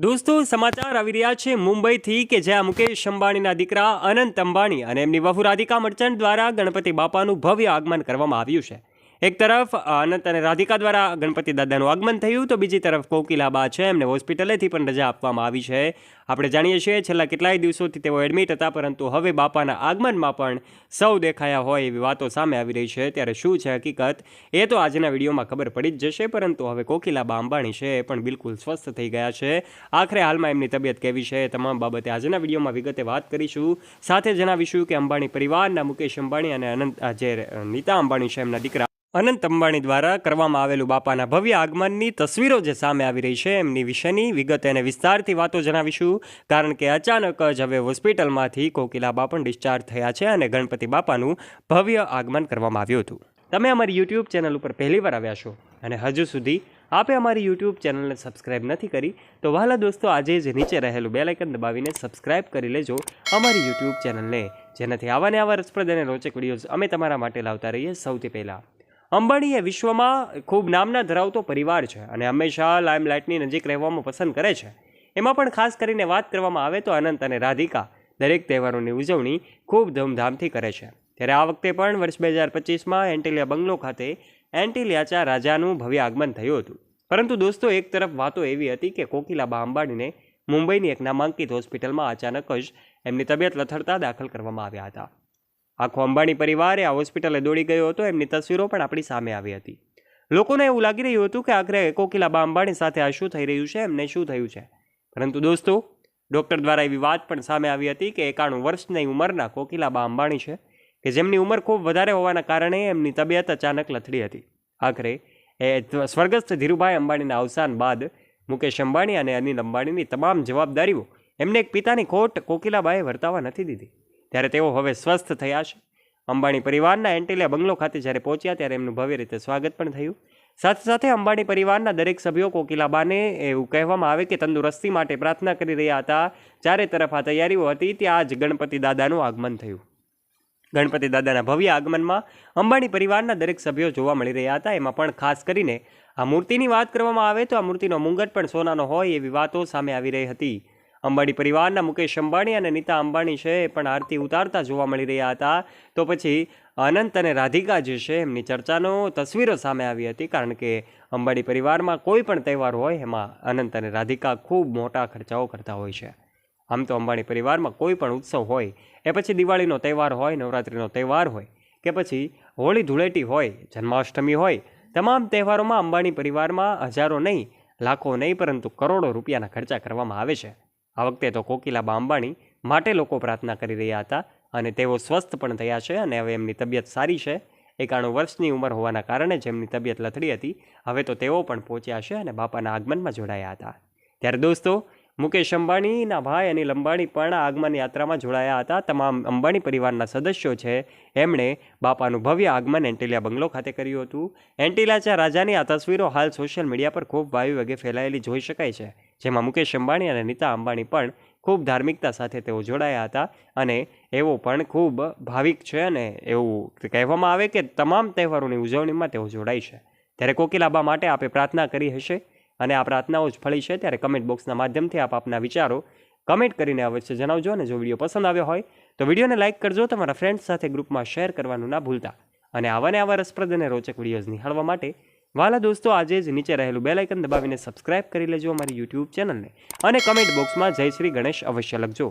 દોસ્તો, સમાચાર આવી રહ્યા છે મુંબઈથી કે જ્યાં મુકેશ અંબાણીના દીકરા અનંત અંબાણી અને એમની વહુ રાધિકા મર્ચન્ટ દ્વારા ગણપતિ બાપાનું ભવ્ય આગમન કરવામાં આવ્યું છે. એક તરફ અનંત અને રાધિકા દ્વારા ગણપતિ દાદાનું આગમન થયું, તો બીજી તરફ કોકિલાબા છે, એમને હોસ્પિટલેથી પણ રજા આપવામાં આવી છે. આપણે જાણીએ છીએ, છેલ્લા કેટલાય દિવસોથી તેઓ એડમિટ હતા, પરંતુ હવે બાપાના આગમનમાં પણ સૌ દેખાયા હોય એવી વાતો સામે આવી રહી છે. ત્યારે શું છે હકીકત? એ તો આજના વિડીયોમાં ખબર પડી જ જશે, પરંતુ હવે કોકિલાબા અંબાણી છે એ પણ બિલકુલ સ્વસ્થ થઈ ગયા છે. આખરે હાલમાં એમની તબિયત કેવી છે એ તમામ બાબતે આજના વિડીયોમાં વિગતે વાત કરીશું. સાથે જણાવીશું કે અંબાણી પરિવારના મુકેશ અંબાણી અને અનંત જે નીતા અંબાણી છે એમના દીકરા અનંત અંબાણી દ્વારા કરવામાં આવેલું બાપાના ભવ્ય આગમનની તસવીરો જે સામે આવી રહી છે, એમની વિશેની વિગત અને વિસ્તારથી વાતો જણાવીશું. કારણ કે અચાનક જ હવે હોસ્પિટલમાંથી કોકિલા પણ ડિસ્ચાર્જ થયા છે અને ગણપતિ બાપાનું ભવ્ય આગમન કરવામાં આવ્યું હતું. તમે અમારી યુટ્યુબ ચેનલ ઉપર પહેલીવાર આવ્યા છો અને હજુ સુધી આપે અમારી યુટ્યુબ ચેનલને સબસ્ક્રાઇબ નથી કરી, તો વહાલા દોસ્તો, આજે જ નીચે રહેલું બેલાઇકન દબાવીને સબસ્ક્રાઇબ કરી લેજો અમારી યુટ્યુબ ચેનલને, જેનાથી આવા ને આવા રસપ્રદ અને રોચક વિડીયોઝ અમે તમારા માટે લાવતા રહીએ સૌથી પહેલાં. અંબાણી એ વિશ્વમાં ખૂબ નામના ધરાવતો પરિવાર છે અને હંમેશા લાઇમલાઇટની નજીક રહેવામાં પસંદ કરે છે. એમાં પણ ખાસ કરીને વાત કરવામાં આવે તો અનંત અને રાધિકા દરેક તહેવારોની ઉજવણી ખૂબ ધૂમધામથી કરે છે. ત્યારે આ વખતે પણ વર્ષ બે હજાર પચીસમાં એન્ટિલિયા બંગલો ખાતે એન્ટિલિયાચા રાજાનું ભવ્ય આગમન થયું હતું. પરંતુ દોસ્તો, એક તરફ વાતો એવી હતી કે કોકિલાબા અંબાણીને મુંબઈની એક નામાંકિત હોસ્પિટલમાં અચાનક જ એમની તબિયત લથડતા દાખલ કરવામાં આવ્યા હતા. આખો અંબાણી પરિવારે આ હોસ્પિટલે દોડી ગયો હતો. એમની તસવીરો પણ આપણી સામે આવી હતી. લોકોને એવું લાગી રહ્યું હતું કે આખરે કોકિલાબા અંબાણી સાથે આ શું થઈ રહ્યું છે? એમને શું થયું છે? પરંતુ દોસ્તો, ડૉક્ટર દ્વારા એવી વાત પણ સામે આવી હતી કે એકાણું વર્ષની ઉંમરના કોકિલાબા અંબાણી છે કે જેમની ઉંમર ખૂબ વધારે હોવાના કારણે એમની તબિયત અચાનક લથડી હતી. આખરે એ સ્વર્ગસ્થ ધીરુભાઈ અંબાણીના અવસાન બાદ મુકેશ અંબાણી અને અનિલ અંબાણીની તમામ જવાબદારીઓ એમને એક પિતાની ખોટ કોકિલાબાએ વર્તાવા નથી દીધી. ત્યારે તેઓ હવે સ્વસ્થ થયા છે. અંબાણી પરિવારના એન્ટિલિયા બંગલો ખાતે જ્યારે પહોંચ્યા ત્યારે એમનું ભવ્ય રીતે સ્વાગત પણ થયું. સાથે સાથે અંબાણી પરિવારના દરેક સભ્યો કોકિલાબાને એવું કહેવામાં આવે કે તંદુરસ્તી માટે પ્રાર્થના કરી રહ્યા હતા. ચારે તરફ આ તૈયારીઓ હતી. ત્યાં જ ગણપતિ દાદાનું આગમન થયું. ગણપતિ દાદાના ભવ્ય આગમનમાં અંબાણી પરિવારના દરેક સભ્યો જોવા મળી રહ્યા હતા. એમાં પણ ખાસ કરીને આ મૂર્તિની વાત કરવામાં આવે તો આ મૂર્તિનો મુંગટ પણ સોનાનો હોય એવી વાતો સામે આવી રહી હતી. અંબાણી પરિવારના મુકેશ અંબાણી અને નીતા અંબાણી છે એ પણ આરતી ઉતારતા જોવા મળી રહ્યા હતા. તો પછી અનંત અને રાધિકા જે છે, એમની ચર્ચાનો તસવીરો સામે આવી હતી, કારણ કે અંબાણી પરિવારમાં કોઈ પણ તહેવાર હોય, એમાં અનંત અને રાધિકા ખૂબ મોટા ખર્ચાઓ કરતા હોય છે. આમ તો અંબાણી પરિવારમાં કોઈ પણ ઉત્સવ હોય, એ પછી દિવાળીનો તહેવાર હોય, નવરાત્રિનો તહેવાર હોય, કે પછી હોળી ધૂળેટી હોય, જન્માષ્ટમી હોય, તમામ તહેવારોમાં અંબાણી પરિવારમાં હજારો નહીં, લાખો નહીં, પરંતુ કરોડો રૂપિયાના ખર્ચા કરવામાં આવે છે. આ વખતે તો કોકિલાબા અંબાણી માટે લોકો પ્રાર્થના કરી રહ્યા હતા અને તેઓ સ્વસ્થ પણ થયા છે અને હવે એમની તબિયત સારી છે. એકાણું વર્ષની ઉંમર હોવાના કારણે જેમની તબિયત લથડી હતી. હવે તો તેઓ પણ પહોંચ્યા છે અને બાપાના આગમનમાં જોડાયા હતા. ત્યારે દોસ્તો, મુકેશ અંબાણીના ભાઈ અનિલ અંબાણી પણ આગમન યાત્રામાં જોડાયા હતા. તમામ અંબાણી પરિવારના સદસ્યો છે. એમણે બાપાનું ભવ્ય આગમન એન્ટિલિયા બંગલો ખાતે કર્યું હતું. એન્ટિલાચા રાજાની આ તસવીરો હાલ સોશિયલ મીડિયા પર ખૂબ વાયુ વગે ફેલાયેલી જોઈ શકાય છે. જેમાં મુકેશ અંબાણી અને નીતા અંબાણી પણ ખૂબ ધાર્મિકતા સાથે તેઓ જોડાયા હતા અને એવો પણ ખૂબ ભાવિક છે અને એવું કહેવામાં આવે કે તમામ તહેવારોની ઉજવણીમાં તેઓ જોડાય છે. ત્યારે કોકિલાબા માટે આપે પ્રાર્થના કરી હશે અને આ પ્રાર્થનાઓ જ ફળી છે. ત્યારે કમેન્ટ બોક્સના માધ્યમથી આપ આપના વિચારો કમેન્ટ કરીને અવશ્ય જણાવજો અને જો વીડિયો પસંદ આવ્યો હોય તો વિડીયોને લાઇક કરજો, તમારા ફ્રેન્ડ્સ સાથે ગ્રુપમાં શેર કરવાનું ના ભૂલતા. અને આવા ને આવા રસપ્રદ અને રોચક વિડીયોઝ નિહાળવા માટે વાલા દોસ્તો, આજે જ નીચે રહેલું બેલ આઇકન દબાવીને સબસ્ક્રાઇબ કરી લેજો અમારી યુટ્યુબ ચેનલને અને કમેન્ટ બોક્સમાં જય શ્રી ગણેશ અવશ્ય લખજો.